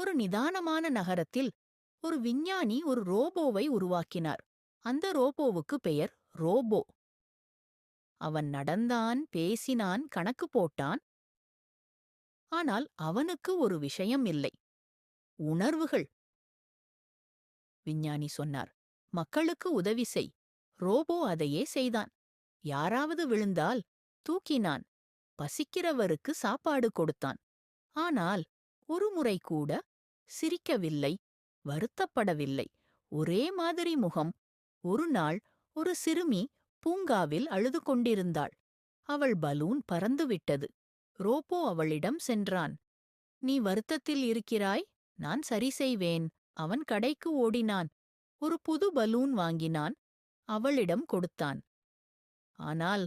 ஒரு நிதானமான நகரத்தில் ஒரு விஞ்ஞானி ஒரு ரோபோவை உருவாக்கினார். அந்த ரோபோவுக்கு பெயர் ரோபோ. அவன் நடந்தான் பேசினான் கணக்கு போட்டான். ஆனால் அவனுக்கு ஒரு விஷயம் இல்லை. உணர்வுகள். விஞ்ஞானி சொன்னார் மக்களுக்கு உதவி செய். ரோபோ அதையே செய்தான். யாராவது விழுந்தால் தூக்கினான். பசிக்கிறவருக்கு சாப்பாடு கொடுத்தான். ஆனால் ஒரு முறை கூட சிரிக்கவில்லை வருத்தப்படவில்லை. ஒரே மாதிரி முகம். ஒரு நாள் ஒரு சிறுமி பூங்காவில் அழுது கொண்டிருந்தாள். அவள் பலூன் பறந்துவிட்டது ரோபோ அவளிடம் சென்றான். நீ வருத்தத்தில் இருக்கிறாய்? நான் சரி செய்வேன். அவன் கடைக்கு ஓடினான். ஒரு புது பலூன் வாங்கினான். அவளிடம் கொடுத்தான். ஆனால்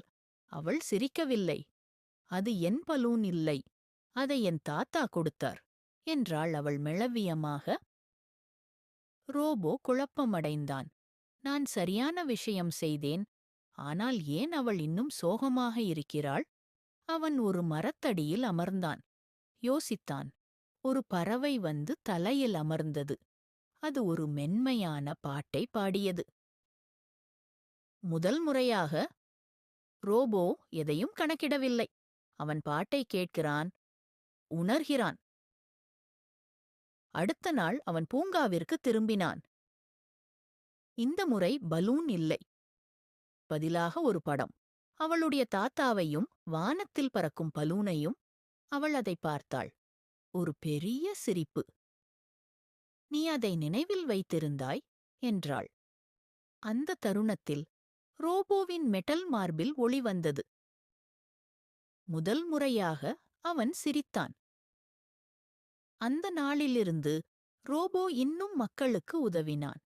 அவள் சிரிக்கவில்லை. அது என் பலூன் இல்லை. அதை என் தாத்தா கொடுத்தார். என்றாள் அவள் மெளவியமாக. ரோபோ குழப்பமடைந்தான். நான் சரியான விஷயம் செய்தேன். ஆனால் ஏன் அவள் இன்னும் சோகமாக இருக்கிறாள்? அவன் ஒரு மரத்தடியில் அமர்ந்தான். யோசித்தான். ஒரு பறவை வந்து தலையில் அமர்ந்தது. அது ஒரு மென்மையான பாட்டை பாடியது. முதல் முறையாக ரோபோ எதையும் கணக்கிடவில்லை. அவன் பாட்டை கேட்கிறான் உணர்கிறான். அடுத்த நாள் அவன் பூங்காவிற்கு திரும்பினான். இந்த முறை பலூன் இல்லை. பதிலாக ஒரு படம். அவளுடைய தாத்தாவையும் வானத்தில் பறக்கும் பலூனையும் அவள் அதை பார்த்தாள். ஒரு பெரிய சிரிப்பு. நீ அதை நினைவில் வைத்திருந்தாய்? என்றாள். அந்த தருணத்தில் ரோபோவின் மெட்டல் மார்பில் ஒளி வந்தது. முதல் முறையாக அவன் சிரித்தான். அந்த நாளிலிருந்து ரோபோ இன்னும் மக்களுக்கு உதவினான்.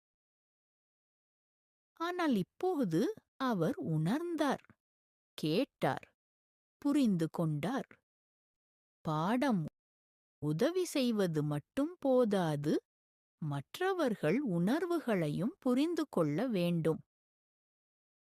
ஆனால் இப்போது அவர் உணர்ந்தார் கேட்டார் புரிந்து கொண்டார். பாடம் உதவி செய்வது மட்டும் போதாது மற்றவர்கள் உணர்வுகளையும் புரிந்து கொள்ள வேண்டும்.